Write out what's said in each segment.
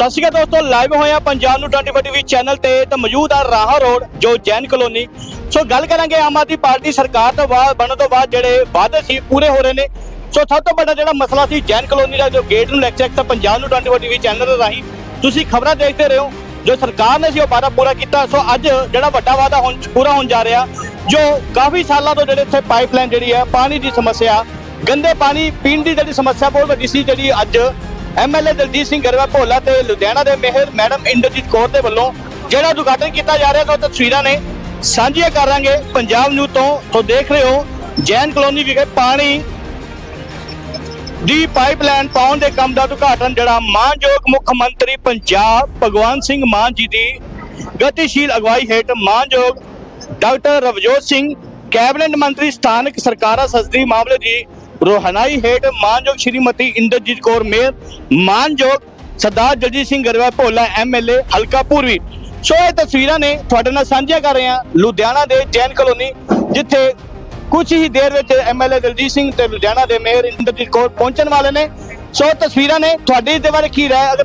ਸਤਿ ਸ਼੍ਰੀ ਅਕਾਲ ਦੋਸਤੋ ਲਾਈਵ ਹੋਏ ਆ ਪੰਜਾਬ ਨੂੰ 24 ਟੀਵੀ ਚੈਨਲ ਤੇ ਤਾਂ ਮੌਜੂਦ ਆ ਰਾਹਾ ਰੋਡ, ਜੋ ਜੈਨ ਕਲੋਨੀ ਸੋ ਗੱਲ ਕਰਾਂਗੇ ਆਮ ਆਦਮੀ ਪਾਰਟੀ ਸਰਕਾਰ ਤੋਂ ਬਾਅਦ, ਬਣਨ ਤੋਂ ਬਾਅਦ ਜਿਹੜੇ ਵਾਅਦੇ ਸੀ, ਪੂਰੇ ਹੋ ਰਹੇ ਨੇ। ਸੋ ਸਭ ਤੋਂ ਵੱਡਾ ਜਿਹੜਾ ਮਸਲਾ ਸੀ ਜੈਨ ਕਲੋਨੀ ਦਾ, ਜੋ ਗੇਟ ਨੂੰ ਲੈਕਚਰ ਤਾਂ ਪੰਜਾਬ ਨੂੰ 24 ਟੀਵੀ ਚੈਨਲ ਰਾਹੀਂ। ਤੁਸੀਂ ਖਬਰਾਂ ਦੇਖਦੇ ਰਹੇ ਹੋ ਜੋ ਸਰਕਾਰ ਨੇ ਸੀ ਉਹ ਵਾਅਦਾ ਪੂਰਾ ਕੀਤਾ। ਸੋ ਅੱਜ ਜਿਹੜਾ ਵੱਡਾ ਵਾਅਦਾ ਹੁਣ ਪੂਰਾ ਹੋਣ ਜਾ ਰਿਹਾ, ਜੋ ਕਾਫੀ ਸਾਲਾਂ ਤੋਂ ਜਿਹੜੇ ਇੱਥੇ ਪਾਈਪਲਾਈਨ ਜਿਹੜੀ ਹੈ ਪਾਣੀ ਦੀ ਸਮੱਸਿਆ, ਗੰਦੇ ਪਾਣੀ ਪੀਣ ਦੀ ਜਿਹੜੀ ਸਮੱਸਿਆ ਬਹੁਤ ਵੱਡੀ ਸੀ, ਜਿਹੜੀ ਅੱਜ ਐਮਐਲਏ ਦਲਜੀਤ ਸਿੰਘ ਗਰਵਾ ਭੋਲਾ ਤੇ ਲੁਧਿਆਣਾ ਦੇ ਮੇਹਰ ਮੈਡਮ ਇੰਦਰਜੀਤ ਕੌਰ ਦੇ ਵੱਲੋਂ ਜਿਹੜਾ ਉਦਘਾਟਨ ਕੀਤਾ ਜਾ ਰਿਹਾ ਸੋ ਤਸਵੀਰਾਂ ਨੇ ਸਾਂਝੀਆਂ ਕਰਾਂਗੇ। ਪੰਜਾਬ ਨਿਊਜ਼ ਤੋਂ ਸੋ ਦੇਖ ਰਹੇ ਹੋ ਜੈਨ ਕਲੋਨੀ ਵਿਖੇ ਪਾਣੀ ਦੀ ਪਾਈਪਲਾਈਨ ਪਾਉਣ ਦੇ ਕੰਮ ਦਾ ਉਦਘਾਟਨ, ਜਿਹੜਾ ਮਾਨਯੋਗ ਮੁੱਖ ਮੰਤਰੀ ਪੰਜਾਬ ਭਗਵੰਤ ਸਿੰਘ ਮਾਨ ਜੀ ਦੀ ਗਤੀਸ਼ੀਲ ਅਗਵਾਈ ਹੇਠ ਮਾਨਯੋਗ ਡਾਕਟਰ ਰਵਜੋਤ ਸਿੰਘ, ਕੈਬਨਿਟ ਮੰਤਰੀ ਸਥਾਨਕ ਸਰਕਾਰਾਂ ਸੰਸਦੀ ਮਾਮਲੇ ਦੀ ਰੋਹਨਾਈ ਹੇਠ ਮਾਨਯੋਗ ਸ਼੍ਰੀਮਤੀ ਇੰਦਰਜੀਤ ਕੌਰ ਮੇਅਰ, ਮਾਨਯੋਗ ਸਰਦਾਰ ਜਗਜੀਤ ਸਿੰਘ ਗਰੇਵਾਲ ਭੋਲਾ ਐਮਐਲਏ ਹਲਕਾ ਪੂਰਬੀ ਸੋ ਇਹ ਤਸਵੀਰਾਂ ਨੇ ਤੁਹਾਡੇ ਨਾਲ ਸਾਂਝੀਆਂ ਕਰ ਰਹੇ ਹਾਂ ਲੁਧਿਆਣਾ ਦੇ ਜੈਨ ਕਲੋਨੀ, ਜਿੱਥੇ ਕੁਝ ਹੀ ਦੇਰ ਵਿੱਚ ਐਮਐਲਏ ਦਲਜੀਤ ਸਿੰਘ ਤੇ ਲੁਧਿਆਣਾ ਦੇ ਮੇਅਰ ਇੰਦਰਜੀਤ ਕੌਰ ਪਹੁੰਚਣ ਵਾਲੇ ਨੇ। ਸੋ ਤਸਵੀਰਾਂ ਨੇ, ਤੁਹਾਡੀ ਇਸ ਦੇ ਬਾਰੇ ਕੀ ਰਾਏ ਅਗਰ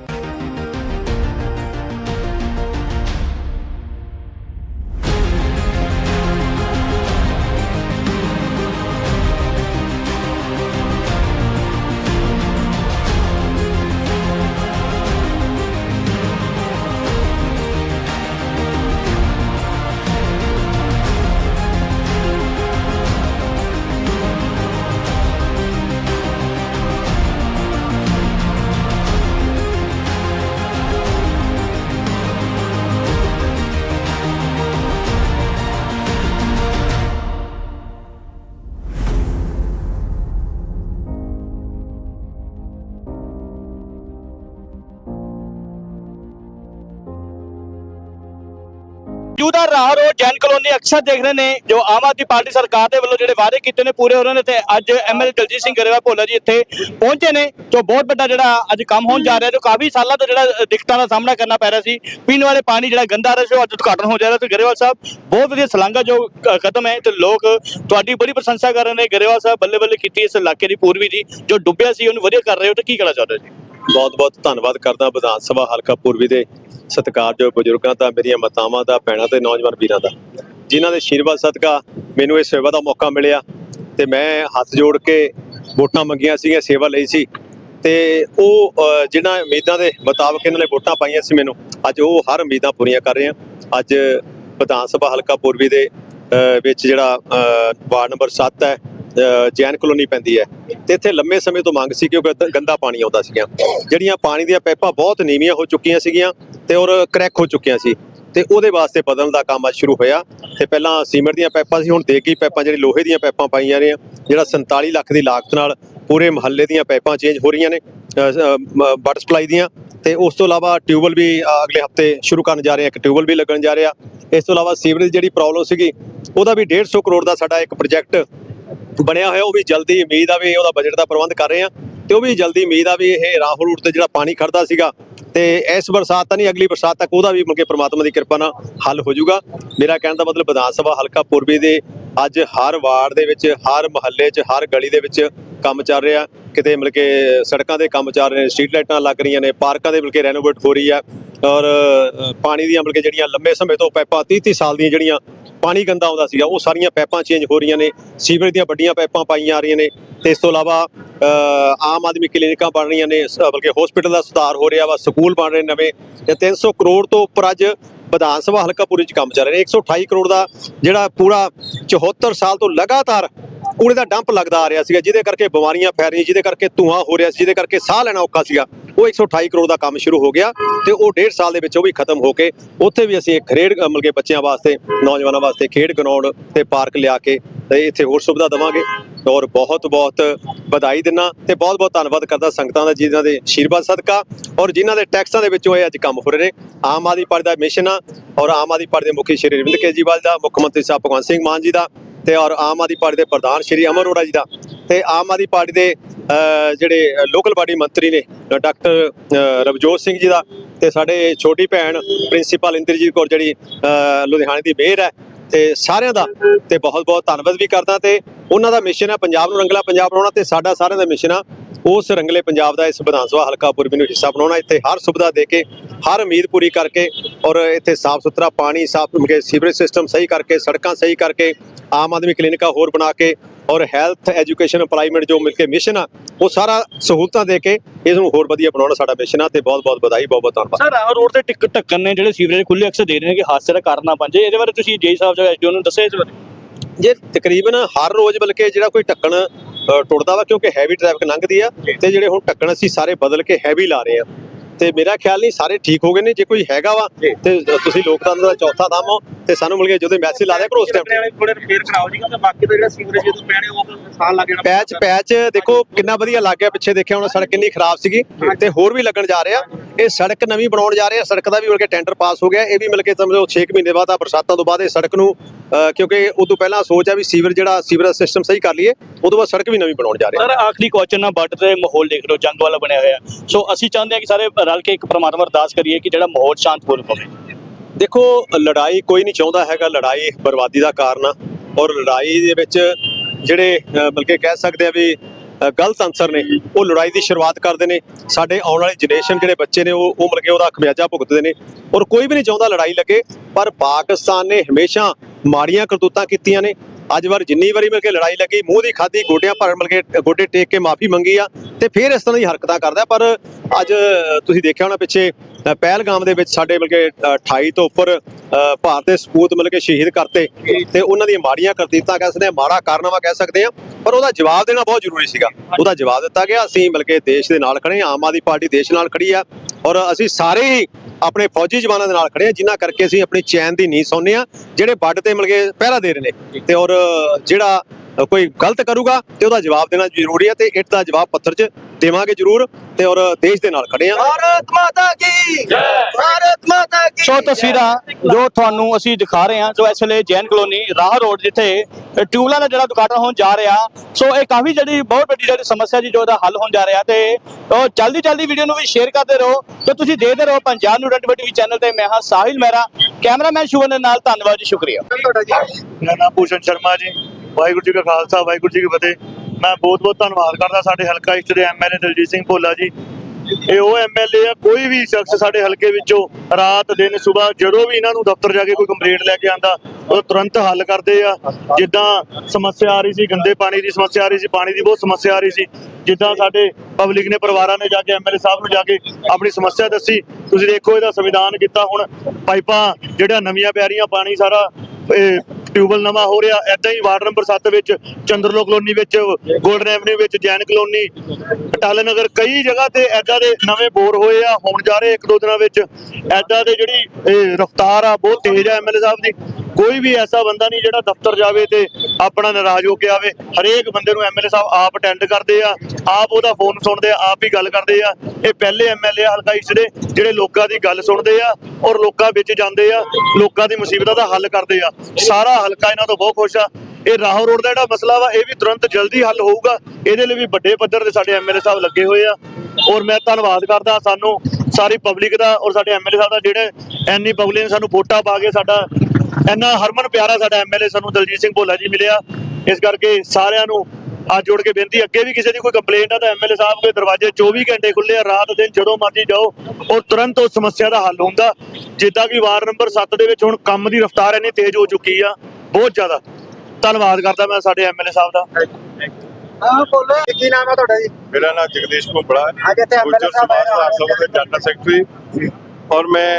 ਮੌਜੂਦਾ ਰਾਹ ਰੋਡ ਜੈਨ ਕਲੋਨੀ ਅਕਸਰ ਦੇਖ ਰਹੇ ਨੇ, ਜੋ ਆਮ ਆਦਮੀ ਪਾਰਟੀ ਸਰਕਾਰ ਦੇ ਵੱਲੋਂ ਜਿਹੜੇ ਵਾਅਦੇ ਕੀਤੇ ਨੇ ਪੂਰੇ ਹੋ ਰਹੇ ਨੇ ਤੇ ਅੱਜ ਐਮਐਲਏ ਦਲਜੀਤ ਸਿੰਘ ਗਰੇਵਾਲ ਭੋਲਾ ਜੀ ਇੱਥੇ ਪਹੁੰਚੇ ਨੇ ਤੋਂ ਬਹੁਤ ਵੱਡਾ ਜਿਹੜਾ ਅੱਜ ਕੰਮ ਹੋਣ ਜਾ ਰਿਹਾ, ਜੋ ਕਾਫੀ ਸਾਲਾਂ ਤੋਂ ਜਿਹੜਾ ਦਿੱਕਤਾਂ ਦਾ ਸਾਹਮਣਾ ਕਰਨਾ ਪੈ ਰਿਹਾ ਸੀ। ਪੀਣ ਵਾਲੇ ਪਾਣੀ ਜਿਹੜਾ ਗੰਦਾ ਆ ਰਿਹਾ ਸੀ, ਉਹ ਅੱਜ ਉਦਘਾਟਨ ਹੋ ਜਾ ਰਿਹਾ ਤੇ ਗਰੇਵਾਲ ਸਾਹਿਬ, ਬਹੁਤ ਵਧੀਆ ਸਲਾਂਗਾ ਜੋ ਕ- ਕਦਮ ਹੈ ਤੇ ਲੋਕ ਤੁਹਾਡੀ ਬੜੀ ਪ੍ਰਸ਼ੰਸਾ ਕਰ ਰਹੇ ਨੇ। ਗਰੇਵਾਲ ਸਾਹਿਬ ਬੱਲੇ ਬੱਲੇ ਕੀਤੀ ਇਸ ਇਲਾਕੇ ਦੀ ਪੂਰਬੀ ਦੀ, ਜੋ ਡੁੱਬਿਆ ਸੀ, ਉਹਨੂੰ ਵਧੀਆ ਕਰ ਰਹੇ ਹੋ ਤੇ ਕੀ ਕਹਿਣਾ ਚਾਹੁੰਦੇ ਹੋ ਜੀ? ਬਹੁਤ ਬਹੁਤ ਧੰਨਵਾਦ ਕਰਦਾ ਵਿਧਾਨ ਸਭਾ ਹਲਕਾ ਪੂਰਬੀ ਦੇ ਸਤਿਕਾਰਯੋਗ ਬਜ਼ੁਰਗਾਂ ਦਾ ਮੇਰੀਆਂ ਮਾਤਾਵਾਂ ਦਾ ਭੈਣਾਂ ਤੇ ਨੌਜਵਾਨ ਵੀਰਾਂ ਦਾ। ਜਿਨ੍ਹਾਂ ਦੇ ਆਸ਼ੀਰਵਾਦ ਸਦਕਾ ਮੈਨੂੰ ਇਸ ਸੇਵਾ ਦਾ ਮੌਕਾ ਮਿਲਿਆ ਤੇ ਮੈਂ ਹੱਥ ਜੋੜ ਕੇ ਵੋਟਾਂ ਮੰਗੀਆਂ ਸੀਗੀਆਂ ਸੇਵਾ ਲਈ ਸੀ। ਤੇ ਉਹ ਅ, ਜਿਹਨਾਂ ਉਮੀਦਾਂ ਦੇ ਮੁਤਾਬਕ ਇਹਨਾਂ ਨੇ ਵੋਟਾਂ ਪਾਈਆਂ ਸੀ ਮੈਨੂੰ ਅੱਜ ਉਹ ਹਰ ਉਮੀਦਾਂ ਪੂਰੀਆਂ ਕਰ ਰਹੇ ਆ ਅੱਜ ਵਿਧਾਨ ਸਭਾ ਹਲਕਾ ਪੂਰਬੀ ਦੇ ਵਿੱਚ ਜਿਹੜਾ ਵਾਰਡ ਨੰਬਰ 7 ਹੈ ਜੈਨ ਕਲੋਨੀ ਪੈਂਦੀ ਹੈ। ਤੇ ਇੱਥੇ ਲੰਮੇ ਸਮੇਂ ਤੋਂ ਮੰਗ ਸੀ ਕਿਉਂਕਿ ਗੰਦ- ਗੰਦਾ ਪਾਣੀ ਆਉਂਦਾ ਸੀਗਾ। ਜਿਹੜੀਆਂ ਪਾਣੀ ਦੀਆਂ ਪਾਈਪਾਂ ਬਹੁਤ ਨੀਵੀਆਂ ਹੋ ਚੁੱਕੀਆਂ ਸੀਗੀਆਂ ਤੇ ਔਰ ਕਰੈਕ ਹੋ ਚੁੱਕੀਆਂ ਸੀ। ਤੇ ਉਹਦੇ ਵਾਸਤੇ ਬਦਲਣ ਦਾ ਕੰਮ ਅੱਜ ਸ਼ੁਰੂ ਹੋਇਆ। ਤੇ ਪਹਿਲਾਂ ਸੀਮੈਂਟ ਦੀਆਂ ਪਾਈਪਾਂ ਸੀ, ਹੁਣ ਦੇਗੀ ਪਾਈਪਾਂ ਜਿਹੜੀ ਲੋਹੇ ਦੀਆਂ ਪਾਈਪਾਂ ਪਾਈਆਂ ਨੇ ਜਿਹੜਾ 47 ਲੱਖ ਦੀ ਲਾਗਤ ਨਾਲ ਪੂਰੇ ਮਹੱਲੇ ਦੀਆਂ ਪਾਈਪਾਂ ਚੇਂਜ ਹੋ ਰਹੀਆਂ ਨੇ ਵਾਟਰ ਸਪਲਾਈ ਦੀਆਂ। ਤੇ ਉਸ ਤੋਂ ਇਲਾਵਾ ਟਿਊਬਲ ਵੀ ਅਗਲੇ ਹਫ਼ਤੇ ਸ਼ੁਰੂ ਕਰਨ ਜਾ ਰਹੇ ਹਾਂ ਇੱਕ ਟਿਊਬਲ ਵੀ ਲੱਗਣ ਜਾ ਰਿਹਾ। ਇਸ ਤੋਂ ਇਲਾਵਾ ਸੀਵਰੇਜ ਜਿਹੜੀ ਪ੍ਰੋਬਲਮ ਸੀਗੀ, ਉਹਦਾ ਵੀ 150 ਕਰੋੜ ਦਾ ਸਾਡਾ ਇੱਕ ਪ੍ਰੋਜੈਕਟ ਬਣਿਆ ਹੋਇਆ, ਉਹ ਵੀ ਜਲਦੀ ਉਮੀਦ ਆ ਵੀ ਉਹਦਾ ਬਜਟ ਦਾ ਪ੍ਰਬੰਧ ਕਰ ਰਹੇ ਆ। ਤੇ ਉਹ ਵੀ ਜਲਦੀ ਉਮੀਦ ਆ ਵੀ ਇਹ ਰਾਹੁਲ ਰੂਟ ਤੇ ਜਿਹੜਾ ਪਾਣੀ ਖੜਦਾ ਸੀਗਾ, ਤੇ ਇਸ ਬਰਸਾਤ ਤਾਂ ਨਹੀਂ, ਅਗਲੀ ਬਰਸਾਤ ਤੱਕ ਉਹਦਾ ਵੀ ਮੁੜ ਕੇ ਪ੍ਰਮਾਤਮਾ ਦੀ ਕਿਰਪਾ ਨਾਲ ਹੱਲ ਹੋ ਜਾਊਗਾ। ਮੇਰਾ ਕਹਿਣ ਦਾ ਮਤਲਬ ਵਿਧਾਨ ਸਭਾ ਹਲਕਾ ਪੂਰਬੀ ਦੇ ਅੱਜ ਹਰ ਵਾਰਡ ਦੇ ਵਿੱਚ, ਹਰ ਮਹੱਲੇ 'ਚ, ਹਰ ਗਲੀ ਦੇ ਵਿੱਚ ਕੰਮ ਚੱਲ ਰਿਹਾ। ਕਿਤੇ ਮਿਲ ਕੇ ਸੜਕਾਂ ਦੇ ਕੰਮ ਚੱਲ ਰਹੇ ਨੇ, ਸਟਰੀਟ ਲਾਈਟਾਂ ਲੱਗ ਰਹੀਆਂ ਨੇ, ਪਾਰਕਾਂ ਦੇ ਮਿਲ ਕੇ ਰੈਨੋਵੇਟ ਹੋ ਰਹੀ ਆ। ਔਰ ਪਾਣੀ ਦੀਆਂ ਮਿਲ ਕੇ ਜਿਹੜੀਆਂ ਲੰਬੇ ਸਮੇਂ ਤੋਂ ਪਾਈਪਾਂ 30 30 ਸਾਲ ਦੀਆਂ ਜਿਹੜੀਆਂ ਪਾਣੀ ਗੰਦਾ ਆਉਂਦਾ ਸੀਗਾ, ਉਹ ਸਾਰੀਆਂ ਪਾਈਪਾਂ ਚੇਂਜ ਹੋ ਰਹੀਆਂ ਨੇ, ਸੀਵਰੇਜ ਦੀਆਂ ਵੱਡੀਆਂ ਪਾਈਪਾਂ ਪਾਈਆਂ ਆ ਰਹੀਆਂ ਨੇ, ਤੇ ਇਸ ਤੋਂ ਇਲਾਵਾ ਆਮ ਆਦਮੀ ਕਲੀਨਿਕਾਂ ਬਣ ਰਹੀਆਂ ਨੇ ਬਲਕਿ ਹਸਪੀਟਲ ਦਾ ਸੁਧਾਰ ਹੋ ਰਿਹਾ ਵਾ, ਸਕੂਲ ਬਣ ਰਹੇ ਨਵੇਂ, ਤੇ 300 ਕਰੋੜ ਤੋਂ ਉੱਪਰ ਅੱਜ ਵਿਧਾਨ ਸਭਾ ਹਲਕਾ ਪੂਰੀ ਚ ਕੰਮ ਚੱਲ ਰਿਹਾ। 128 ਕਰੋੜ ਦਾ ਜਿਹੜਾ ਪੂਰਾ 74 ਸਾਲ ਤੋਂ ਲਗਾਤਾਰ ਕੂੜੇ ਦਾ ਡੰਪ ਲੱਗਦਾ ਆ ਰਿਹਾ ਸੀਗਾ, ਜਿਹਦੇ ਕਰਕੇ ਬਿਮਾਰੀਆਂ ਫੈਲ ਰਹੀਆਂ, ਜਿਹਦੇ ਕਰਕੇ ਧੂਆਂ ਹੋ ਰਿਹਾ ਸੀ, ਜਿਹਦੇ ਕਰਕੇ ਸਾਹ ਲੈਣਾ ਔਖਾ ਸੀਗਾ। ਉਹ 128 ਕਰੋੜ ਦਾ ਕੰਮ ਸ਼ੁਰੂ ਹੋ ਗਿਆ ਤੇ ਉਹ ਡੇਢ ਸਾਲ ਦੇ ਵਿੱਚ ਉਹ ਵੀ ਖਤਮ ਹੋ ਕੇ ਉੱਥੇ ਵੀ ਅਸੀਂ ਇੱਕ ਖੇਡ ਮਤਲਬ ਕਿ ਬੱਚਿਆਂ ਵਾਸਤੇ, ਨੌਜਵਾਨਾਂ ਵਾਸਤੇ ਖੇਡ ਗਰਾਊਂਡ ਤੇ ਪਾਰਕ ਲਿਆ ਕੇ ਤੇ ਇੱਥੇ ਹੋਰ ਸੁਵਿਧਾ ਦੇਵਾਂਗੇ। ਔਰ ਬਹੁਤ ਬਹੁਤ ਵਧਾਈ ਦਿੰਨਾ ਤੇ ਬਹੁਤ ਬਹੁਤ ਧੰਨਵਾਦ ਕਰਦਾ ਸੰਗਤਾਂ ਦਾ, ਜਿਨ੍ਹਾਂ ਦੇ ਆਸ਼ੀਰਵਾਦ ਸਦਕਾ ਔਰ ਜਿਨ੍ਹਾਂ ਦੇ ਟੈਕਸਾਂ ਦੇ ਵਿੱਚੋਂ ਇਹ ਅੱਜ ਕੰਮ ਹੋ ਰਹੇ ਨੇ। ਆਮ ਆਦਮੀ ਪਾਰਟੀ ਦਾ ਮਿਸ਼ਨ ਆ ਔਰ ਆਮ ਆਦਮੀ ਪਾਰਟੀ ਦੇ ਮੁਖੀ ਸ਼੍ਰੀ ਅਰਵਿੰਦ ਕੇਜਰੀਵਾਲ ਦਾ, ਮੁੱਖ ਮੰਤਰੀ ਸਾਹਿਬ ਭਗਵੰਤ ਸਿੰਘ ਮਾਨ ਜੀ ਦਾ ਤੇ ਔਰ ਆਮ ਆਦਮੀ ਪਾਰਟੀ ਦੇ ਪ੍ਰਧਾਨ ਸ਼੍ਰੀ ਅਮਰ ਅਰੋੜਾ ਜੀ ਦਾ ਤੇ ਆਮ ਆਦਮੀ ਪਾਰਟੀ ਦੇ ਜਿਹੜੇ ਲੋਕਲ ਬਾਡੀ ਮੰਤਰੀ ਨੇ ਡਾਕਟਰ ਰਵਜੋਤ ਸਿੰਘ ਜੀ ਦਾ ਤੇ ਸਾਡੇ ਛੋਟੀ ਭੈਣ ਪ੍ਰਿੰਸੀਪਲ ਇੰਦਰਜੀਤ ਕੌਰ ਜਿਹੜੀ ਲੁਧਿਆਣੇ ਦੀ ਮੇਅਰ ਹੈ ਤੇ ਸਾਰਿਆਂ ਦਾ ਤੇ ਬਹੁਤ ਬਹੁਤ ਧੰਨਵਾਦ ਵੀ ਕਰਦਾ ਤੇ ਉਹਨਾਂ ਦਾ ਮਿਸ਼ਨ ਹੈ ਪੰਜਾਬ ਨੂੰ ਰੰਗਲਾ ਪੰਜਾਬ ਬਣਾਉਣਾ ਤੇ ਸਾਡਾ ਸਾਰਿਆਂ ਦਾ ਮਿਸ਼ਨ ਆ ਉਸ ਰੰਗਲੇ ਪੰਜਾਬ ਦਾ ਇਸ ਵਿਧਾਨ ਸਭਾ ਹਲਕਾ ਪੂਰਬੀ ਨੂੰ ਹਿੱਸਾ ਬਣਾਉਣਾ। ਇੱਥੇ ਹਰ ਸੁਵਿਧਾ ਦੇ ਕੇ ਹਰ ਉਮੀਦ ਪੂਰੀ ਕਰਕੇ ਔਰ ਇੱਥੇ ਸਾਫ਼ ਸੁਥਰਾ ਪਾਣੀ ਸਾਫ਼ ਕੇ ਸੀਵਰੇਜ ਸਿਸਟਮ ਸਹੀ ਕਰਕੇ ਸੜਕਾਂ ਸਹੀ ਕਰਕੇ ਆਮ ਆਦਮੀ ਕਲੀਨਿਕਾਂ ਹੋਰ ਬਣਾ ਕੇ ਔਰ ਹੈਲਥ ਐਜੂਕੇਸ਼ਨ ਐਮਪਲੋਇਮੈਂਟ ਜੋ ਮਿਲ ਕੇ ਮਿਸ਼ਨ ਆ ਉਹ ਸਾਰਾ ਸਹੂਲਤਾਂ ਦੇ ਕੇ ਇਸ ਨੂੰ ਹੋਰ ਵਧੀਆ ਬਣਾਉਣਾ ਸਾਡਾ ਮਿਸ਼ਨ ਆ ਤੇ ਬਹੁਤ ਬਹੁਤ ਵਧਾਈ ਬਹੁਤ ਬਹੁਤ ਧੰਨਵਾਦ। ਸਰ ਰਾਹ ਰੋਡ ਤੇ ਟਿਕ ਢੱਕਣ ਨੇ ਜਿਹੜੇ ਸੀਵਰੇਜ ਖੁੱਲੇ ਅਕਸਰ ਦੇ ਰਹੇ ਨੇ ਕਿ ਹਾਦਸੇ ਦਾ ਕਾਰਨ ਨਾ ਬਣ ਜਾਏ। ਇਹਦੇ ਬਾਰੇ ਤੁਸੀਂ ਜੇਈ ਸਾਹਿਬ ਜਾਂ ਐਸਡੀਓ ਨੂੰ ਦੱਸਿਆ ਇਸ ਬਾਰੇ? ਜੇ ਤਕਰੀਬਨ ਹਰ ਰੋਜ਼ ਬਲਕਿ ਜਿਹੜਾ ਕੋਈ ਢੱਕਣ ਟੁੱਟਦਾ ਵਾ ਕਿਉਂਕਿ ਹੈਵੀ ਟ੍ਰੈਫਿਕ ਲੰਘਦੀ ਆ ਤੇ ਜਿਹੜੇ ਹੁਣ ਢੱਕਣ ਅਸੀਂ ਸਾਰੇ ਬਦਲ ਕੇ ਹੈਵੀ ਲਾ ਰਹੇ ਆ। ਤੇ ਮੇਰਾ ਖਿਆਲ ਨਹੀਂ ਸਾਰੇ ਠੀਕ ਹੋ ਗਏ ਨੇ ਜੇ ਕੋਈ ਹੈਗਾ ਵਾ ਤੇ ਤੁਸੀਂ ਲੋਕਤੰਤਰ ਦਾ ਚੌਥਾ ਦਮ ਹੋ ਤੇ ਸਾਨੂੰ ਮਿਲ ਕੇ ਜਦੋਂ ਮੈਸੇਜ ਲਾ ਦਿਆ ਕਰੋ ਉਸ ਟਾਈਮ ਤੇ। ਥੋੜੇ ਰਿਪੇਅਰ ਕਰਾਓ ਜੀ ਕਿਉਂਕਿ ਬਾਕੀ ਦਾ ਜਿਹੜਾ ਸੀਵਰੇਜ ਜਦੋਂ ਪੈਣੇ ਉਹ ਸਾਲ ਲੱਗ ਜਾਣਾ। ਪੈਚ ਪੈਚ ਦੇਖੋ ਕਿੰਨਾ ਵਧੀਆ ਲੱਗ ਗਿਆ ਪਿੱਛੇ ਦੇਖਿਆ ਹੁਣ ਸੜਕ ਕਿੰਨੀ ਖਰਾਬ ਸੀਗੀ ਤੇ ਹੋਰ ਵੀ ਲੱਗਣ ਜਾ ਰਿਹਾ। ਇਹ ਸੜਕ ਨਵੀਂ ਬਣਾਉਣ ਜਾ ਰਹੇ ਆ ਸੜਕ ਦਾ ਵੀ ਮਿਲ ਕੇ ਟੈਂਡਰ ਪਾਸ ਹੋ ਗਿਆ ਇਹ ਵੀ ਮਿਲ ਕੇ ਸਮਝੋ 6 ਮਹੀਨੇ ਬਾਅਦ ਆ ਬਰਸਾਤਾਂ ਤੋਂ ਬਾਅਦ ਇਹ ਸੜਕ ਨੂੰ ਕਿਉਂਕਿ ਉਸ ਤੋਂ ਪਹਿਲਾਂ ਸੋਚ ਆ ਵੀ ਸੀਵਰ ਜਿਹੜਾ ਸੀਵਰੇਜ ਸਿਸਟਮ ਸਹੀ ਕਰ ਲਈਏ ਉਦੋਂ ਬਾਅਦ ਸੜਕ ਵੀ ਨਵੀਂ ਬਣਾਉਣ ਜਾ ਰਹੇ ਆ ਸਰ ਆਖਰੀ ਕੁਐਸਚਨ ਨਾ ਬਾਰਡਰ ਤੇ ਮਾਹੌਲ ਦੇਖ ਲਓ ਜੰਗ ਵਾਲਾ ਬਣਿਆ ਹੋਇਆ। ਸੋ ਅਸੀਂ ਚਾਹੁੰਦੇ ਹਾਂ ਕਿ ਸਾਰੇ ਰਲ ਕੇ ਇੱਕ ਪਰਮਾਤਮਾ ਅਰਦਾਸ ਕਰੀਏ ਕਿ ਜਿਹੜਾ ਮਾਹੌਲ ਸ਼ਾਂਤਪੂਰਨ ਹੋਵੇ। ਦੇਖੋ ਲੜਾਈ ਕੋਈ ਨਹੀਂ ਚਾਹੁੰਦਾ ਹੈਗਾ ਲੜਾਈ ਬਰਬਾਦੀ ਦਾ ਕਾਰਨ ਆ। ਔਰ ਲੜਾਈ ਦੇ ਵਿੱਚ ਜਿਹੜੇ ਬਲਕਿ ਕਹਿ ਸਕਦੇ ਆ ਵੀ ਗਲਤ ਅਨਸਰ ਨੇ ਉਹ ਲੜਾਈ ਦੀ ਸ਼ੁਰੂਆਤ ਕਰਦੇ ਨੇ। ਸਾਡੇ ਆਉਣ ਵਾਲੀ ਜਨਰੇਸ਼ਨ ਜਿਹੜੇ ਬੱਚੇ ਨੇ ਉਹ ਉਹ ਮਿਲ ਕੇ ਉਹਦਾ ਖਮਿਆਜਾ ਭੁਗਤਦੇ ਨੇ। ਔਰ ਕੋਈ ਵੀ ਨਹੀਂ ਚਾਹੁੰਦਾ ਲੜਾਈ ਲੱਗੇ ਪਰ ਪਾਕਿਸਤਾਨ ਨੇ ਹਮੇਸ਼ਾ ਮਾੜੀਆਂ ਕਰਤੂਤਾਂ ਕੀਤੀਆਂ ਨੇ। ਅੱਜ ਵਾਰ ਜਿੰਨੀ ਵਾਰੀ ਮਿਲ ਕੇ ਲੜਾਈ ਲੱਗੀ ਮੂੰਹ ਦੀ ਖਾਦੀ ਗੋਡਿਆਂ ਭਰ ਮਿਲ ਕੇ ਗੋਡੇ ਟੇਕ ਕੇ ਮਾਫੀ ਮੰਗੀ ਆ ਤੇ ਫਿਰ ਇਸ ਤਰ੍ਹਾਂ ਦੀ ਹਰਕਤਾਂ ਕਰਦਾ ਪਰ ਅੱਜ ਤੁਸੀਂ ਦੇਖਿਆ ਹੋਣਾ ਪਿੱਛੇ ਪਹਿਲਗਾਮ ਦੇ ਵਿੱਚ ਸਾਡੇ ਮਿਲ ਕੇ ਅ, 28 ਤੋਂ ਉੱਪਰ ਅ, ਭਾਰਤ ਦੇ ਸਪੂਤ ਮਿਲ ਕੇ ਸ਼ਹੀਦ ਕਰਤੇ ਤੇ ਉਹਨਾਂ ਦੀਆਂ ਮਾੜੀਆਂ ਕਰਤੀਤਾਂ ਕਹਿ ਸਕਦੇ ਆ ਮਾੜਾ ਕਾਰਨਾਮਾ ਕਹਿ ਸਕਦੇ ਆ ਪਰ ਉਹਦਾ ਜਵਾਬ ਦੇਣਾ ਬਹੁਤ ਜ਼ਰੂਰੀ ਸੀਗਾ। ਉਹਦਾ ਜਵਾਬ ਦਿੱਤਾ ਗਿਆ ਅਸੀਂ ਮਿਲ ਕੇ ਦੇਸ਼ ਦੇ ਨਾਲ ਖੜੇ ਆਮ ਆਦਮੀ ਪਾਰਟੀ ਦੇਸ਼ ਨਾਲ ਖੜੀ ਆ ਔਰ ਅਸੀਂ ਸਾਰੇ ਹੀ ਆਪਣੇ ਫੌਜੀ ਜਵਾਨਾਂ ਦੇ ਨਾਲ ਖੜੇ ਆ ਜਿਨ੍ਹਾਂ ਕਰਕੇ ਅਸੀਂ ਆਪਣੀ ਚੈਨ ਦੀ ਨੀਂਦ ਸੌਂਦੇ ਆ ਜਿਹੜੇ ਬੱਡ ਤੇ ਮਿਲ ਕੇ ਪਹਿਰਾ ਦੇ ਰਹੇ ਨੇ। ਤੇ ਔਰ ਜਿਹੜਾ ਕੋਈ ਗਲਤ ਕਰੂਗਾ ਤੇ ਉਹਦਾ ਜਵਾਬ ਦੇਣਾ ਜ਼ਰੂਰੀ ਹੈ ਤੇ ਇੱਟ ਦਾ ਜਵਾਬ ਪੱਥਰ 'ਚ ਦੇਵਾਂਗੇ ਜ਼ਰੂਰ। ਤੇ ਔਰ ਦੇਸ਼ ਦੇ ਨਾਲ ਖੜੇ ਆ। ਭਾਰਤ ਮਾਤਾ ਕੀ? ਜੈ। ਭਾਰਤ ਮਾਤਾ ਸੋ ਤਸਵੀਰਾਂ ਜੋ ਤੁਹਾਨੂੰ ਅਸੀਂ ਦਿਖਾ ਰਹੇ ਹਾਂ ਜੋ ਇਸ ਵੇਲੇ ਜੈਨ ਕਲੋਨੀ ਰਾਹ ਰੋਡ ਜਿੱਥੇ ਟਿਊਲਾਂ ਦਾ ਜਿਹੜਾ ਉਦਘਾਟਨ ਹੋਣ ਜਾ ਰਿਹਾ। ਸੋ ਇਹ ਕਾਫੀ ਜਿਹੜੀ ਬਹੁਤ ਵੱਡੀ ਜਿਹੜੀ ਸਮੱਸਿਆ ਜੀ ਜੋ ਇਹਦਾ ਹੱਲ ਹੋਣ ਜਾ ਰਿਹਾ ਤੇ ਉਹ ਜਲਦੀ ਜਲਦੀ ਵੀਡੀਓ ਨੂੰ ਵੀ ਸ਼ੇਅਰ ਕਰਦੇ ਰਹੋ ਤੇ ਤੁਸੀਂ ਦੇਖਦੇ ਰਹੋ ਪੰਜਾਬ ਨੂੰ ਟੀਵੀ ਚੈਨਲ ਤੇ। ਮੈਂ ਹਾਂ ਸਾਹਿਲ ਮਹਿਰਾ ਕੈਮਰਾਮੈਨ ਸ਼ੁਭਨ ਦੇ ਨਾਲ ਧੰਨਵਾਦ ਜੀ ਸ਼ੁਕਰੀਆ। ਤੁਹਾਡਾ ਜੀ। ਮੇਰਾ ਨਾਮ ਭੂਸ਼ਣ ਸ਼ਰਮਾ ਜੀ। ਵਾਹਿਗੁਰੂ ਜੀ ਕਾ ਖਾਲਸਾ ਵਾਹਿਗੁਰੂ ਜੀ ਕੀ ਫਤਿਹ। ਮੈਂ ਬਹੁਤ ਬਹੁਤ ਧੰਨਵਾਦ ਕਰਦਾ ਸਾਡੇ ਹਲਕਾ ਇਸ਼ਟ ਦੇ ਐਮਐਲਏ ਦਲਜੀਤ ਸਿੰਘ ਭੋਲਾ ਜੀ ਇਹ ਉਹ ਐਮਐਲਏ ਆ, ਕੋਈ ਵੀ ਸ਼ਖਸ ਸਾਡੇ ਹਲਕੇ ਵਿੱਚੋਂ ਰਾਤ, ਦਿਨ ਸਵੇਰ ਜਦੋਂ ਵੀ ਇਹਨਾਂ ਨੂੰ ਦਫ਼ਤਰ ਜਾ ਕੇ ਕੋਈ ਕੰਪਲੇਂਟ ਲੈ ਕੇ ਆਂਦਾ ਉਹ ਤੁਰੰਤ ਹੱਲ ਕਰਦੇ ਆ। ਜਿੱਦਾਂ ਸਮੱਸਿਆ ਆ ਰਹੀ ਸੀ, ਗੰਦੇ ਪਾਣੀ ਦੀ ਸਮੱਸਿਆ ਆ ਰਹੀ ਸੀ, ਪਾਣੀ ਦੀ ਬਹੁਤ ਸਮੱਸਿਆ ਆ ਰਹੀ ਸੀ। ਜਿੱਦਾਂ ਸਾਡੇ ਪਬਲਿਕ ਨੇ, ਪਰਿਵਾਰਾਂ ਨੇ ਜਾ ਕੇ ਐਮਐਲਏ ਸਾਹਿਬ ਨੂੰ ਜਾ ਕੇ ਆਪਣੀ ਸਮੱਸਿਆ ਦੱਸੀ, ਤੁਸੀਂ ਦੇਖੋ ਇਹਦਾ ਸੰਵਿਧਾਨ ਕੀਤਾ ਹੁਣ, ਪਾਈਪਾਂ ਜਿਹੜਾ ਨਵੀਆਂ ਪਿਆਰੀਆਂ ਪਾਣੀ ਸਾਰਾ ਟਿਊਬਲ ਨਵਾਂ ਹੋ ਰਿਹਾ ਐਦਾਂ ਹੀ ਵਾਰਡ ਨੰਬਰ 7 ਵਿੱਚ, ਚੰਦਰਲੋ ਕਲੋਨੀ ਵਿੱਚ, ਗੋਲਡਨ ਐਵਨਿਊ ਵਿੱਚ, ਜੈਨ ਕਲੋਨੀ ਟਾਲੇ ਨਗਰ, ਕਈ ਜਗ੍ਹਾ ਤੇ ਐਦਾਂ ਦੇ ਨਵੇਂ ਬੋਰ ਹੋਏ ਆ, ਹੋਣ ਜਾ ਰਹੇ ਇੱਕ ਦੋ ਦਿਨਾਂ ਵਿੱਚ ਐਦਾਂ ਦੇ ਜਿਹੜੀ ਰਫ਼ਤਾਰ ਆ, ਬਹੁਤ ਤੇਜ਼ ਆ ਐਮਐਲਏ ਸਾਹਿਬ ਦੀ। ਕੋਈ ਵੀ ਐਸਾ ਬੰਦਾ ਨਹੀਂ ਜਿਹੜਾ ਦਫ਼ਤਰ ਜਾਵੇ ਤੇ ਆਪਣਾ ਨਾਰਾਜ਼ ਹੋ ਕੇ ਆਵੇ। ਹਰੇਕ ਬੰਦੇ ਨੂੰ ਐਮਐਲਏ ਸਾਹਿਬ ਆਪ ਅਟੈਂਡ ਕਰਦੇ ਆ, ਆਪ ਉਹਦਾ ਫੋਨ ਸੁਣਦੇ ਆ, ਆਪ ਹੀ ਗੱਲ ਕਰਦੇ ਆ। ਇਹ ਪਹਿਲੇ ਐਮਐਲਏ ਹਲਕਾ ਇਸ ਦੇ ਜਿਹੜੇ ਲੋਕਾਂ ਦੀ ਗੱਲ ਸੁਣਦੇ ਆ ਔਰ ਲੋਕਾਂ ਵਿੱਚ ਜਾਂਦੇ ਆ, ਲੋਕਾਂ ਦੀ ਮੁਸੀਬਤਾਂ ਦਾ ਹੱਲ ਕਰਦੇ ਆ। ਸਾਰਾ ਹਲਕਾ ਇਹਨਾਂ ਤੋਂ ਬਹੁਤ ਖੁਸ਼ ਆ। ਇਹ ਰਾਹੋਂ ਰੋਡ ਦਾ ਜਿਹੜਾ ਮਸਲਾ ਵਾ, ਇਹ ਵੀ ਤੁਰੰਤ ਜਲਦੀ ਹੱਲ ਹੋਊਗਾ। ਇਹਦੇ ਲਈ ਵੀ ਵੱਡੇ ਪੱਧਰ ਤੇ ਸਾਡੇ ਐਮਐਲਏ ਸਾਹਿਬ ਲੱਗੇ ਹੋਏ ਆ। ਔਰ ਮੈਂ ਧੰਨਵਾਦ ਕਰਦਾ ਸਾਨੂੰ ਸਾਰੀ ਪਬਲਿਕ ਦਾ ਔਰ ਸਾਡੇ ਐਮਐਲਏ ਸਾਹਿਬ ਦਾ ਜਿਹੜੇ ਐਨੀ ਪਬਲਿਕ ਨੇ ਸਾਨੂੰ ਵੋਟਾਂ ਪਾ ਕੇ ਸਾਡਾ ਇੰਨਾ ਹਰਮਨ ਪਿਆਰਾ ਸਾਡਾ ਐਮਐਲਏ ਸਾਨੂੰ ਦਲਜੀਤ ਸਿੰਘ ਭੋਲਾ ਜੀ ਮਿਲਿਆ। ਇਸ ਕਰਕੇ ਸਾਰਿਆਂ ਨੂੰ ਅੱਜ ਜੋੜ ਕੇ ਬੇਨਤੀ, ਅੱਗੇ ਵੀ ਕਿਸੇ ਦੀ ਕੋਈ ਕੰਪਲੇਂਟ ਆ ਤਾਂ ਐਮਐਲਏ ਸਾਹਿਬ ਦੇ ਦਰਵਾਜ਼ੇ 24 ਘੰਟੇ ਖੁੱਲੇ ਆ, ਰਾਤ ਦਿਨ ਜਦੋਂ ਮਰਜ਼ੀ ਜਾਓ ਔਰ ਤੁਰੰਤ ਉਸ ਸਮੱਸਿਆ ਦਾ ਹੱਲ ਹੁੰਦਾ। ਜਿੱਦਾਂ ਕਿ ਵਾਰਡ ਨੰਬਰ 7 ਦੇ ਵਿੱਚ ਹੁਣ ਕੰਮ ਦੀ ਰਫ਼ਤਾਰ ਇੰਨੀ ਤੇਜ਼ ਹੋ ਚੁੱਕੀ ਆ, ਬਹੁਤ ਜ਼ਿਆਦਾ। ਧੰਨਵਾਦ ਕਰਦਾ ਮੈਂ ਸਾਡੇ ਐਮਐਲਏ ਸਾਹਿਬ ਦਾ। ਹਾਂ ਬੋਲੋ। ਕੀ ਨਾਮ ਹੈ ਤੁਹਾਡਾ ਜੀ? ਮੇਰਾ ਨਾਮ ਜਗਦੀਸ਼ ਭੁੰਬੜਾ ਅੱਜ ਇੱਥੇ ਗੁੱਜਰ ਐਮਐਲਏ ਸਾਹਿਬ ਸਮਾਜ ਆਏ ਸੁਧਾਰ ਸਭਾ ਦੇ ਜਨਰਲ ਸੈਕਟਰੀ। ਔਰ ਮੈਂ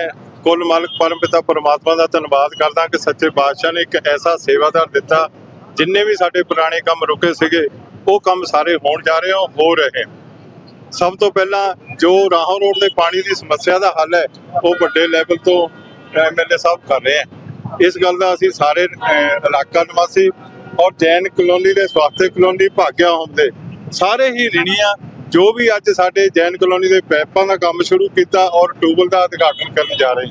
ਕੁੱਲ ਮਾਲਕ ਪਰਮਪਿਤਾ ਪਰਮਾਤਮਾ ਦਾ ਧੰਨਵਾਦ ਕਰਦਾ ਕਿ ਸੱਚੇ ਬਾਦਸ਼ਾਹ ਨੇ ਇੱਕ ਐਸਾ ਸੇਵਾਦਾਰ ਦਿੱਤਾ ਜਿੰਨੇ ਵੀ ਸਾਡੇ ਪੁਰਾਣੇ ਕੰਮ ਰੁਕੇ ਸੀਗੇ ਉਹ ਕੰਮ ਸਾਰੇ ਹੋਣ ਜਾ ਰਹੇ ਹੋ ਹੋ ਰਹੇ ਸਭ ਤੋਂ ਪਹਿਲਾਂ ਜੋ ਰਾਹੋਂ ਰੋਡ ਦੇ ਪਾਣੀ ਦੀ ਸਮੱਸਿਆ ਦਾ ਹੱਲ ਹੈ ਉਹ ਵੱਡੇ ਲੈਵਲ ਤੋਂ ਐਮਐਲਏ ਸਾਹਿਬ ਕਰ ਰਹੇ ਹਨ ਇਸ ਗੱਲ ਦਾ ਅਸੀਂ ਸਾਰੇ ਅਹ, ਇਲਾਕਾ ਨਿਵਾਸੀ ਔਰ ਜੈਨ ਕਲੋਨੀ ਦੇ ਸਵਾਸਥ ਕਲੋਨੀ ਭਾਗਿਆ ਹੁੰਦੇ ਸਾਰੇ ਹੀ ਰਿਣੀਆਂ ਜੋ ਵੀ ਅੱਜ ਸਾਡੇ ਜੈਨ ਕਲੋਨੀ ਦੇ ਪੈਪਾਂ ਦਾ ਕੰਮ ਸ਼ੁਰੂ ਕੀਤਾ ਔਰ ਟਿਊਬਲ ਦਾ ਉਦਘਾਟਨ ਕਰਨ ਜਾ ਰਹੇ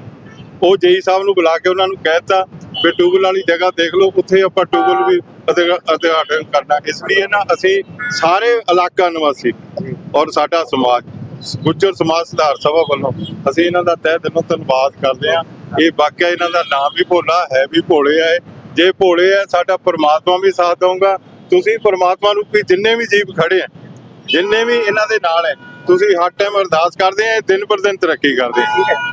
ਉਹ ਜੇਈ ਸਾਹਿਬ ਨੂੰ ਬੁਲਾ ਕੇ ਉਹਨਾਂ ਨੂੰ ਕਹਿਤਾ ਵੀ ਟਿਊਬਲ ਵਾਲੀ ਜਗ੍ਹਾ ਦੇਖ ਲਓ ਉੱਥੇ ਆਪਾਂ ਟਿਊਬਲ ਵੀ ਉਦਘਾਟਨ ਕਰਨਾ। ਇਸ ਲਈ ਨਾ ਅਸੀਂ ਸਾਰੇ ਇਲਾਕਾ ਨਿਵਾਸੀ ਔਰ ਸਾਡਾ ਸਮਾਜ ਗੁੱਜਰ ਸਮਾਜ ਸੁਧਾਰ ਸਭਾ ਵੱਲੋਂ ਅਸੀਂ ਇਹਨਾਂ ਦਾ ਤਹਿ ਦਿਲੋਂ ਧੰਨਵਾਦ ਕਰਦੇ ਹਾਂ। ਇਹ ਵਾਕਿਆ ਇਹਨਾਂ ਦਾ ਨਾਮ ਵੀ ਭੋਲਾ, ਹੈ ਵੀ ਭੋਲੇ ਆ ਜੇ ਭੋਲੇ ਆ, ਸਾਡਾ ਪਰਮਾਤਮਾ ਵੀ ਸਾਥ ਦਊਗਾ। ਤੁਸੀਂ ਪਰਮਾਤਮਾ ਨੂੰ ਵੀ ਜਿੰਨੇ ਵੀ ਜੀਵ ਖੜੇ ਆ, ਜਿੰਨੇ ਵੀ ਇਹਨਾਂ ਦੇ ਨਾਲ ਹੈ ਤੁਸੀਂ ਹਰ ਟਾਈਮ ਅਰਦਾਸ ਕਰਦੇ ਆ ਦਿਨ ਪਰ ਦਿਨ ਤਰੱਕੀ ਕਰਦੇ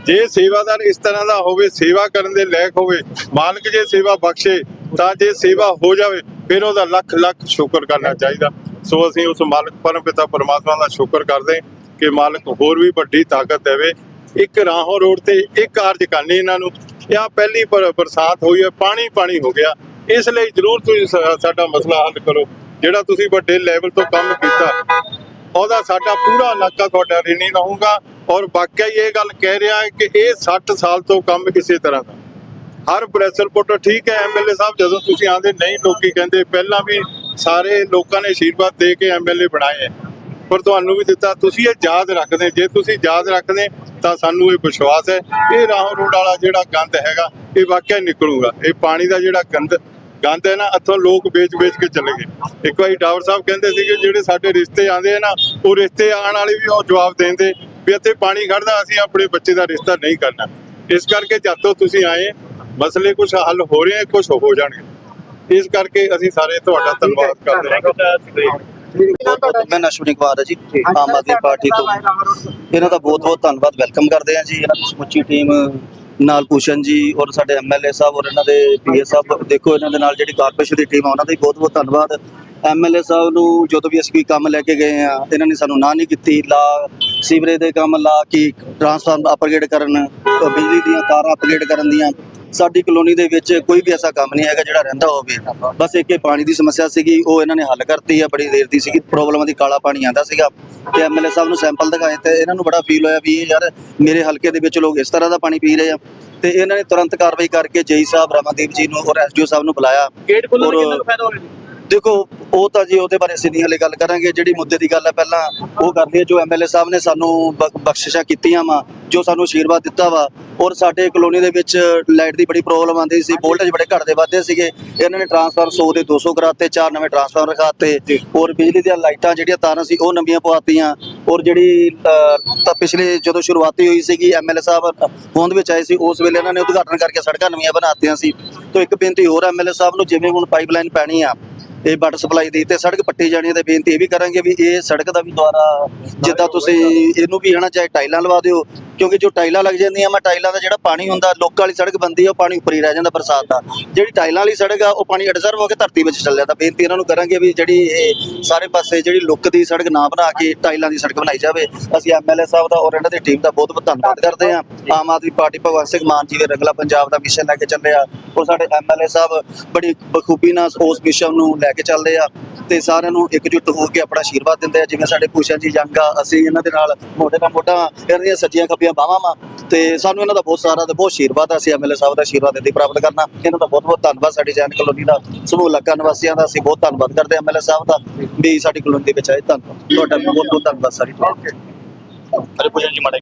ਜੇ ਸੇਵਾਦਾਰ ਇਸ ਤਰ੍ਹਾਂ ਦਾ ਹੋਵੇ, ਸੇਵਾ ਕਰਨ ਦੇ ਲਾਇਕ ਹੋਵੇ, ਮਾਲਕ ਜੇ ਸੇਵਾ ਬਖਸ਼ੇ, ਤਾਂ ਜੇ ਸੇਵਾ ਹੋ ਜਾਵੇ, ਫਿਰ ਉਹਦਾ ਲੱਖ ਲੱਖ ਸ਼ੁਕਰ ਕਰਨਾ ਚਾਹੀਦਾ। ਸੋ ਅਸੀਂ ਉਸ ਮਾਲਕ, ਪਰਮ ਪਿਤਾ ਪਰਮਾਤਮਾ ਦਾ ਸ਼ੁਕਰ ਕਰਦੇ ਕਿ ਮਾਲਕ ਹੋਰ ਵੀ ਵੱਡੀ ਤਾਕਤ ਦੇਵੇ। ਇੱਕ ਰਾਹੋਂ ਰੋਡ ਤੇ ਇੱਕ ਕਾਰਜ ਕਰਨੀ ਇਹਨਾਂ ਨੂੰ, ਇਹ ਆਹ ਪਹਿਲੀ ਬਰਸਾਤ ਹੋਈ ਹੈ, ਪਾਣੀ ਪਾਣੀ ਹੋ ਗਿਆ। ਇਸ ਲਈ ਜਰੂਰ ਤੁਸੀਂ ਸਾਡਾ ਮਸਲਾ ਹੱਲ ਕਰੋ, ਜਿਹੜਾ ਤੁਸੀਂ ਵੱਡੇ ਲੈਵਲ ਤੋਂ ਕੰਮ ਕੀਤਾ। ਉਹਦਾ ਸਾਡਾ ਪੂਰਾ ਇਲਾਕਾ ਤੁਹਾਡਾ ਰਿਣੀ ਰਹੂਗਾ ਔਰ ਵਾਕਿਆ ਹੀ ਇਹ ਗੱਲ ਕਹਿ ਰਿਹਾ ਹੈ ਕਿ ਇਹ 60 ਸਾਲ ਤੋਂ ਕੰਮ ਕਿਸੇ ਤਰ੍ਹਾਂ ਦਾ। ਹਰ ਪ੍ਰੈਸ ਰਿਪੋਰਟਰ ਠੀਕ ਹੈ ਐਮਐਲਏ ਸਾਹਿਬ, ਜਦੋਂ ਤੁਸੀਂ ਆਂਦੇ ਨਹੀਂ, ਲੋਕੀ ਕਹਿੰਦੇ ਪਹਿਲਾਂ ਵੀ ਸਾਰੇ ਲੋਕਾਂ ਨੇ ਆਸ਼ੀਰਵਾਦ ਦੇ ਕੇ ਐਮਐਲਏ ਬਣਾਏ ਹੈ। ਪਰ ਤੁਹਾਨੂੰ ਵੀ ਦਿੱਤਾ ਤੁਸੀਂ ਇਹ ਯਾਦ ਰੱਖਦੇ ਜੇ ਤੁਸੀਂ ਯਾਦ ਰੱਖਦੇ ਤਾਂ ਸਾਨੂੰ ਇਹ ਵਿਸ਼ਵਾਸ ਹੈ। ਇਹ ਰਾਹੋਂ ਰੋਡ ਵਾਲਾ ਜਿਹੜਾ ਗੰਦ ਹੈਗਾ ਇਹ ਵਾਕਿਆ ਨਿਕਲੂਗਾ। ਇਹ ਪਾਣੀ ਦਾ ਜਿਹੜਾ ਗੰਦ ਗੰਦ ਹੈ ਨਾ ਇੱਥੋਂ ਲੋਕ ਵੇਚ-ਵੇਚ ਕੇ ਚਲੇ ਗਏ। ਇੱਕ ਵਾਰੀ ਡਾਵਰ ਸਾਹਿਬ ਕਹਿੰਦੇ ਸੀਗੇ ਜਿਹੜੇ ਸਾਡੇ ਰਿਸ਼ਤੇ ਆਂਦੇ ਆ ਨਾ ਉਹ ਰਿਸ਼ਤੇ ਆਉਣ ਵਾਲੇ ਵੀ ਉਹ ਜਵਾਬ ਦਿੰਦੇ ਵੀ ਇੱਥੇ ਪਾਣੀ ਖੜਦਾ ਅਸੀਂ ਆਪਣੇ ਬੱਚੇ ਦਾ ਰਿਸ਼ਤਾ ਨਹੀਂ ਕਰਨਾ। ਇਸ ਕਰਕੇ ਜਦ ਤੋਂ ਤੁਸੀਂ ਆਏ ਮਸਲੇ ਕੁਝ ਹੱਲ ਹੋ ਰਹੇ ਆ ਕੁਝ ਹੋ ਜਾਣਗੇ। ਇਸ ਕਰਕੇ ਅਸੀਂ ਸਾਰੇ ਤੁਹਾਡਾ ਧੰਨਵਾਦ ਕਰਦੇ ਹਾਂ। ਮੈਂ ਅਸ਼ਵਨੀ ਕੁਮਾਰ ਹੈ ਜੀ ਆਮ ਆਦਮੀ ਪਾਰਟੀ ਤੋਂ। ਇਹਨਾਂ ਦਾ ਬਹੁਤ ਬਹੁਤ ਧੰਨਵਾਦ ਵੈਲਕਮ ਕਰਦੇ ਹਾਂ ਜੀ। ਇਹਨਾਂ ਦੀ ਸਮੁੱਚੀ ਟੀਮ ਨਾਲ ਭੂਸ਼ਣ ਜੀ ਔਰ ਸਾਡੇ ਐਮਐਲਏ ਸਾਹਿਬ ਔਰ ਇਹਨਾਂ ਦੇ ਪੀਏ ਸਾਹਿਬ ਦੇਖੋ ਇਹਨਾਂ ਦੇ ਨਾਲ ਜਿਹੜੀ ਕਾਰਪੋਰੇਸ਼ਨ ਦੀ ਟੀਮ ਆ ਉਹਨਾਂ ਦਾ ਵੀ ਬਹੁਤ ਬਹੁਤ ਧੰਨਵਾਦ। ਐਮਐਲਏ ਸਾਹਿਬ ਨੂੰ ਜਦੋਂ ਵੀ ਅਸੀਂ ਕੋਈ ਕੰਮ ਲੈ ਕੇ ਗਏ ਆ ਇਹਨਾਂ ਨੇ ਸਾਨੂੰ ਨਾ ਨਹੀਂ ਕੀਤੀ ਲਾ ਸੀਵਰੇਜ ਦੇ ਕੰਮ ਲਾ ਕਿ ਟਰਾਂਸਫਾਰਮ ਅਪਗ੍ਰੇਡ ਕਰਨ ਬਿਜਲੀ ਦੀਆਂ ਤਾਰਾਂ ਅਪਗ੍ਰੇਡ ਕਰਨ ਦੀਆਂ ਸਾਡੀ ਕਲੋਨੀ ਦੇ ਵਿੱਚ ਕੋਈ ਵੀ ਐਸਾ ਕੰਮ ਨਹੀਂ ਹੈਗਾ ਜਿਹੜਾ ਰਹਿੰਦਾ ਹੋਵੇ। ਬਸ ਇੱਕ ਇਹ ਪਾਣੀ ਦੀ ਸਮੱਸਿਆ ਸੀਗੀ ਉਹ ਇਹਨਾਂ ਨੇ ਹੱਲ ਕਰਤੀ ਆ ਬੜੀ ਦੇਰ ਦੀ ਸੀਗੀ। ਪ੍ਰੋਬਲਮ ਦੀ ਕਾਲਾ ਪਾਣੀ ਆਂਦਾ ਸੀਗਾ। ਤੇ ਐਮਐਲਏ ਸਾਹਿਬ ਨੂੰ ਸੈਂਪਲ ਦਿਖਾਏ ਤੇ ਇਹਨਾਂ ਨੂੰ ਬੜਾ ਫੀਲ ਹੋਇਆ ਵੀ ਇਹ ਯਾਰ ਮੇਰੇ ਹਲਕੇ ਦੇ ਵਿੱਚ ਲੋਕ ਇਸ ਤਰ੍ਹਾਂ ਦਾ ਪਾਣੀ ਪੀ ਰਹੇ ਆ। ਤੇ ਇਹਨਾਂ ਨੇ ਤੁਰੰਤ ਕਾਰਵਾਈ ਕਰਕੇ ਜੇਈ ਸਾਹਿਬ ਰਮਨਦੀਪ ਜੀ ਨੂੰ ਔਰ ਐਸਡੀਓ ਸਾਹਿਬ ਨੂੰ ਬੁਲਾਇਆ। ਗੇਟ ਖੋਲਣ ਦਾ ਔਰ- ਕਿੰਨਾ ਕੁ ਫਾਇਦਾ ਹੋਇਆ ਦੇਖੋ ਉਹ ਤਾਂ ਜੀ ਉਹਦੇ ਬਾਰੇ ਅਸੀਂ ਨਹੀਂ ਹਲੇ ਗੱਲ ਕਰਾਂਗੇ ਜਿਹੜੀ ਮੁੱਦੇ ਦੀ ਗੱਲ ਹੈ ਪਹਿਲਾਂ ਉਹ ਕਰ ਲਈਏ ਜੋ ਐਮਐਲਏ ਸਾਹਿਬ ਨੇ ਸਾਨੂੰ ਬਖਸ਼ਿਸ਼ਾਂ ਕੀਤੀਆਂ ਵਾ ਜੋ ਸਾਨੂੰ ਆਸ਼ੀਰਵਾਦ ਦਿੱਤਾ ਵਾ ਔਰ ਸਾਡੇ ਕਲੋਨੀ ਦੇ ਵਿੱਚ ਲਾਈਟ ਦੀ ਬੜੀ ਪ੍ਰੋਬਲਮ ਆਉਂਦੀ ਸੀ ਵੋਲਟੇਜ ਬੜੇ ਘਟਦੇ ਵੱਧਦੇ ਸੀਗੇ ਇਹਨਾਂ ਨੇ ਟਰਾਂਸਫਾਰਮ 100 ਦੇ 200 ਕਰਾਤੇ ਚਾਰ ਨਵੇਂ ਟਰਾਂਸਫਾਰਮ ਰਖਾਤੇ ਔਰ ਬਿਜਲੀ ਦੀਆਂ ਲਾਈਟਾਂ ਜਿਹੜੀਆਂ ਤਾਰਾਂ ਸੀ ਉਹ ਨਵੀਆਂ ਪਵਾਤੀਆਂ ਔਰ ਜਿਹੜੀ ਤਾਂ ਪਿਛਲੇ ਜਦੋਂ ਸ਼ੁਰੂਆਤੀ ਹੋਈ ਸੀਗੀ ਐਮਐਲਏ ਸਾਹਿਬ ਹੋਂਦ ਵਿੱਚ ਆਏ ਸੀ ਉਸ ਵੇਲੇ ਇਹਨਾਂ ਨੇ ਉਦਘਾਟਨ ਕਰਕੇ ਸੜਕਾਂ ਨਵੀਆਂ ਬਣਾਤੀਆਂ ਸੀ। ਤੋਂ ਇੱਕ ਬੇਨਤੀ ਹੋਰ ਐਮਐਲਏ ਸਾਹਿਬ ਨੂੰ ਜਿਵੇਂ ਹੁਣ ਪਾਈਪਲਾਈਨ ਪੈਣੀ ਆ ਇਹ ਵਾਟਰ ਸਪਲਾਈ ਦੀ ਤੇ ਸੜਕ ਪੱਟੀ ਜਾਣੀ ਹੈ ਤੇ ਬੇਨਤੀ ਇਹ ਵੀ ਕਰਾਂਗੇ ਵੀ ਇਹ ਸੜਕ ਦਾ ਵੀ ਦੁਆਰਾ ਜਿੱਦਾਂ ਤੁਸੀਂ ਇਹਨੂੰ ਵੀ ਹਨਾ ਚਾਹੇ ਟਾਈਲਾਂ ਲਵਾ ਦਿਓ ਕਿਉਂਕਿ ਜੋ ਟਾਈਲਾਂ ਲੱਗ ਜਾਂਦੀਆਂ, ਮੈਂ ਟਾਈਲਾਂ ਦਾ ਜਿਹੜਾ ਪਾਣੀ ਹੁੰਦਾ, ਲੋਕਾਂ ਵਾਲੀ ਸੜਕ ਬੰਦੀ ਆ, ਉਹ ਪਾਣੀ ਉੱਪਰ ਹੀ ਰਹਿ ਜਾਂਦਾ ਬਰਸਾਤ ਦਾ। ਜਿਹੜੀ ਟਾਈਲਾਂ ਵਾਲੀ ਸੜਕ ਆ, ਉਹ ਪਾਣੀ ਅਡਜ਼ਰਵ ਹੋ ਕੇ ਧਰਤੀ ਵਿੱਚ ਚੱਲ ਜਾਂਦਾ। ਬੇਨਤੀ ਇਹਨਾਂ ਨੂੰ ਕਰਾਂਗੇ ਵੀ ਜਿਹੜੀ ਇਹ ਸਾਰੇ ਪਾਸੇ ਜਿਹੜੀ ਲੁੱਕ ਦੀ ਸੜਕ ਨਾ ਬਣਾ ਕੇ ਟਾਈਲਾਂ ਦੀ ਸੜਕ ਬਣਾਈ ਜਾਵੇ। ਅਸੀਂ ਐਮਐਲਏ ਸਾਹਿਬ ਦਾ ਔਰ ਇਹਨਾਂ ਦੀ ਟੀਮ ਦਾ ਬਹੁਤ ਬਹੁਤ ਧੰਨਵਾਦ ਕਰਦੇ ਹਾਂ। ਆਮ ਆਦਮੀ ਪਾਰਟੀ ਭਗਵੰਤ ਸਿੰਘ ਮਾਨ ਜੀ ਦੇ ਰੰਗਲਾ ਪੰਜਾਬ ਦਾ ਮਿਸ਼ਨ ਲੈ ਕੇ ਚੱਲੇ ਆ। ਔਰ ਸਾਡੇ ਐਮਐਲਏ ਸਾਹਿਬ ਬੜੀ ਬਖੂਬੀ ਨਾਲ ਉਸ ਮਿਸ਼ਨ ਨੂੰ ਲੈ ਕੇ ਚੱਲਦੇ ਆ। ਤੇ ਸਾਰਿਆਂ ਨੂੰ ਇਕਜੁੱਟ ਹੋ ਕੇ ਆਪਣਾ ਆਸ਼ੀਰਵਾਦ ਦਿੰਦੇ ਆ। ਜਿਵੇਂ ਸਾਡੇ ਭੂਸ਼ਣ ਜੀ ਜੰਗਾ ਅਸੀਂ ਇਹਨਾਂ ਦੇ ਨਾਲ ਮੋਢੇ ਨਾਲ ਮੋਢਾ ਇਹਨਾਂ ਸੱਜੀਆਂ ਖੱਬੀਆਂ ਬਾਹਾਂ ਵਾ। ਤੇ ਸਾਨੂੰ ਇਹਨਾਂ ਦਾ ਬਹੁਤ ਸਾਰਾ ਤੇ ਬਹੁਤ ਆਸ਼ੀਰਵਾਦ ਆ। ਅਸੀਂ ਐਮਐਲਏ ਸਾਹਿਬ ਦਾ ਆਸ਼ੀਰਵਾਦ ਇੱਦਾਂ ਪ੍ਰਾਪਤ ਕਰਨਾ। ਇਹਨਾਂ ਦਾ ਬਹੁਤ ਬਹੁਤ ਧੰਨਵਾਦ। ਸਾਡੀ ਜੈਨ ਕਲੋਨੀ ਦਾ, ਸਮੂਹ ਇਲਾਕਾ ਨਿਵਾਸੀਆਂ ਦਾ ਅਸੀਂ ਬਹੁਤ ਧੰਨਵਾਦ ਕਰਦੇ ਐਮਐਲਏ ਸਾਹਿਬ ਦਾ। ਵੀ ਸਾਡੀ ਕਲੋਨੀ ਦੇ ਵਿੱਚ ਆਏ ਧੰਨਵਾਦ। ਤੁਹਾਡਾ ਬਹੁਤ ਬਹੁਤ ਧੰਨਵਾਦ ਸਾਰੀ ਅਰੇ ਪੁਜਨ ਜੀ, ਮਾੜੇ